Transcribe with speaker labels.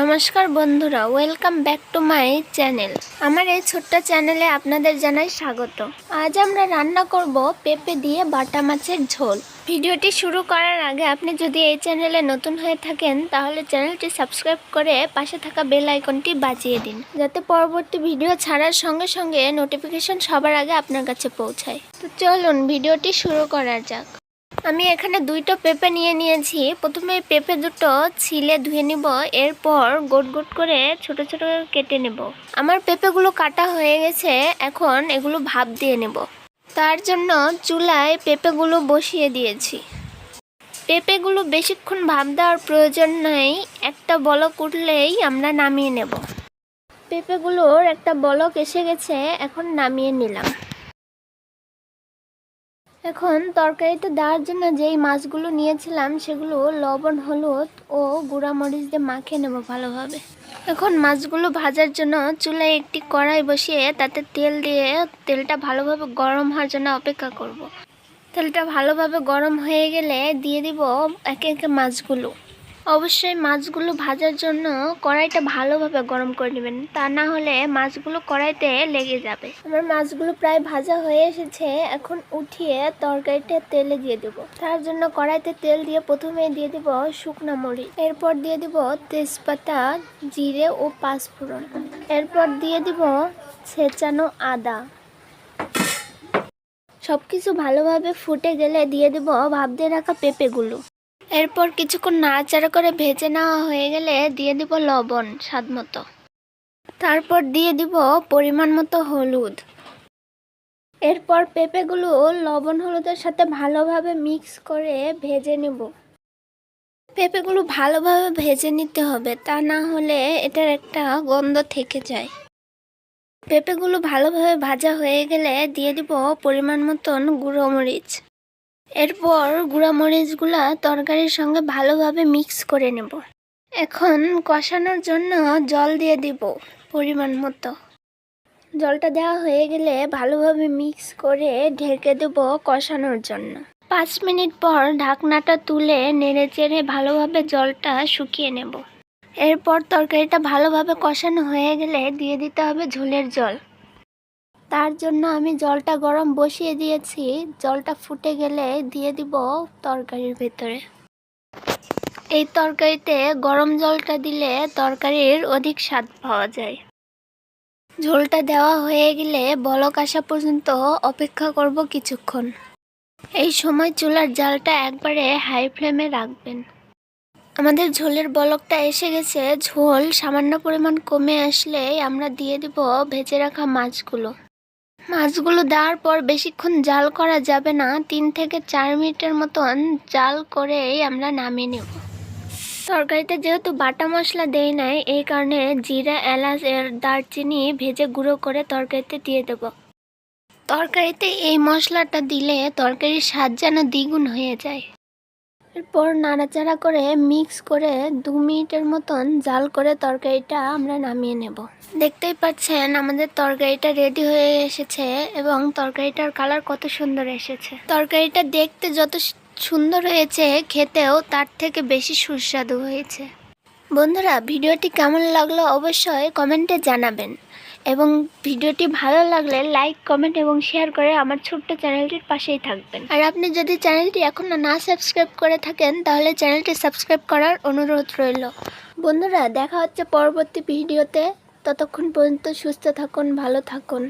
Speaker 1: নমস্কার বন্ধুরা welcome back to my channel আমার এই ছোট্ট চ্যানেলে আপনাদের জানাই স্বাগত। আজ আমরা রান্না করব পেঁপে দিয়ে বাটা মাছের ঝোল। ভিডিওটি শুরু করার আগে আপনি যদি এই চ্যানেলে নতুন হয়ে থাকেন, তাহলে চ্যানেলটি সাবস্ক্রাইব করে পাশে থাকা বেল আইকনটি বাজিয়ে দিন, যাতে পরবর্তী ভিডিও ছাড়ার সঙ্গে সঙ্গে নোটিফিকেশন সবার আগে আপনার কাছে পৌঁছায়। তো চলুন, ভিডিওটি শুরু করা যাক। আমি এখানে দুইটো পেঁপে নিয়ে নিয়েছি। প্রথমে পেঁপে দুটো ছিলে ধুয়ে নিব, এরপর গোট গোট করে ছোট ছোট কেটে নেব। আমার পেঁপেগুলো কাটা হয়ে গেছে, এখন এগুলো ভাপ দিয়ে নেব। তার জন্য চুলায় পেঁপেগুলো বসিয়ে দিয়েছি। পেঁপেগুলো বেশিক্ষণ ভাপ দেওয়ার প্রয়োজন নেই, একটা বলক উঠলেই আমরা নামিয়ে নেব। পেঁপেগুলোর একটা বলক এসে গেছে, এখন নামিয়ে নিলাম। এখন তরকারিতে দেওয়ার জন্য যেই মাছগুলো নিয়েছিলাম, সেগুলো লবণ, হলুদ ও গুঁড়া মরিচ দিয়ে মাখিয়ে নেব ভালোভাবে এখন মাছগুলো ভাজার জন্য চুলায় একটি কড়াই বসিয়ে তাতে তেল দিয়ে তেলটা ভালোভাবে গরম হওয়ার জন্য অপেক্ষা করব। তেলটা ভালোভাবে গরম হয়ে গেলে দিয়ে দিব একে একে মাছগুলো অবশ্যই মাছগুলো ভাজার জন্য কড়াইটা ভালোভাবে গরম করে নেবেন। তা না হলে মাছগুলো কড়াইতে লেগে যাবে। আমার মাছগুলো প্রায় ভাজা হয়ে এসেছে। এখন উঠিয়ে তরকারিটা তেলে দিয়ে দেবো। তার জন্য কড়াইতে তেল দিয়ে প্রথমে দিয়ে দিব শুকনা মরিচ। এরপর দিয়ে দিব তেজপাতা, জিরে ও পাঁচফোড়ন। এরপর দিয়ে দিব ছেঁচানো আদা। সবকিছু ভালোভাবে ফুটে গেলে দিয়ে দিব দিয়ে রাখা পেঁপেগুলো। এরপর কিছুক্ষণ নাড়াচাড়া করে ভেজে নেওয়া হয়ে গেলে দিয়ে দিব লবণ, স্বাদ মতো। তারপর দিয়ে দিব পরিমাণ মতো হলুদ। এরপর পেঁপেগুলো লবণ হলুদের সাথে ভালোভাবে মিক্স করে ভেজে নেব। পেঁপেগুলো ভালোভাবে ভেজে নিতে হবে, তা না হলে এটার একটা গন্ধ থেকে যায়। পেঁপেগুলো ভালোভাবে ভাজা হয়ে গেলে দিয়ে দিব পরিমাণ মতন গুঁড়ো মরিচ। এরপর গুঁড়া মরিচগুলা তরকারির সঙ্গে ভালোভাবে মিক্স করে নেব। এখন কষানোর জন্য জল দিয়ে দিব পরিমাণ মতো। জলটা দেওয়া হয়ে গেলে ভালোভাবে মিক্স করে ঢেকে দেব কষানোর জন্য। পাঁচ মিনিট পর ঢাকনাটা তুলে নেড়ে চেড়ে ভালোভাবে জলটা শুকিয়ে নেব। এরপর তরকারিটা ভালোভাবে কষানো হয়ে গেলে দিয়ে দিতে হবে ঝোলের জল। তার জন্য আমি জলটা গরম বসিয়ে দিয়েছি। জলটা ফুটে গেলে দিয়ে দিব তরকারির ভেতরে। এই তরকারিতে গরম জলটা দিলে তরকারির অধিক স্বাদ পাওয়া যায়। ঝোলটা দেওয়া হয়ে গেলে বলক আসা পর্যন্ত অপেক্ষা করব কিছুক্ষণ। এই সময় চুলার জালটা একবারে হাই ফ্লেমে রাখবেন। আমাদের ঝোলের বলকটা এসে গেছে। ঝোল সামান্য পরিমাণ কমে আসলে আমরা দিয়ে দিব ভেজে রাখা মাছগুলো। মাছগুলো দেওয়ার পর বেশিক্ষণ জাল করা যাবে না। তিন থেকে চার মিনিটের মতন জাল করেই আমরা নামিয়ে নেব। তরকারিতে যেহেতু বাটা মশলা দেই নাই, এই কারণে জিরা, এলাচ, এর দারচিনি ভেজে গুঁড়ো করে তরকারিতে দিয়ে দেব। তরকারিতে এই মশলাটা দিলে তরকারির স্বাদ যেন দ্বিগুণ হয়ে যায়। এরপর নাড়াচাড়া করে মিক্স করে দু মিনিটের মতন জাল করে তরকারিটা আমরা নামিয়ে নেব। দেখতেই পাচ্ছেন আমাদের তরকারিটা রেডি হয়ে এসেছে এবং তরকারিটার কালার কত সুন্দর এসেছে। তরকারিটা দেখতে যত সুন্দর হয়েছে, খেতেও তার থেকে বেশি সুস্বাদু হয়েছে। বন্ধুরা, ভিডিওটি কেমন লাগল অবশ্যই কমেন্টে জানাবেন। এবং ভিডিওটি ভালো লাগলে লাইক, কমেন্ট এবং শেয়ার করে আমার ছোট্ট চ্যানেলটির পাশেই থাকবেন। আর আপনি যদি চ্যানেলটি এখনও না সাবস্ক্রাইব করে থাকেন, তাহলে চ্যানেলটি সাবস্ক্রাইব করার অনুরোধ রইল। বন্ধুরা, দেখা হচ্ছে পরবর্তী ভিডিওতে। ততক্ষণ পর্যন্ত সুস্থ থাকুন, ভালো থাকুন।